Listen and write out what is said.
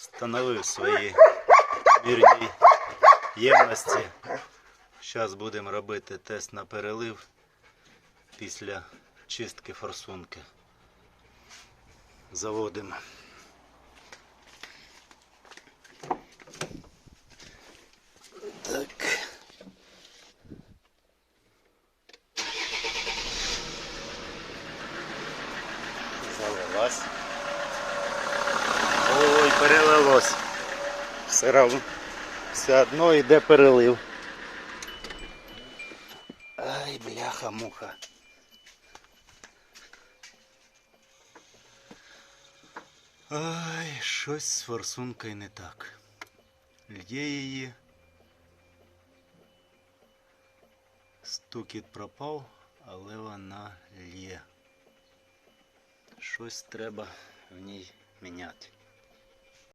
встановив свої мірні ємності. Зараз будемо робити тест на перелив після чистки форсунки. Заводимо. Так. Залилась. Перелилось. Все равно. Все одно йде перелив. Ай, бляха-муха. Ай, щось з форсункою не так. Лє її. Стукіт пропав, але вона лє. Щось треба в ній міняти.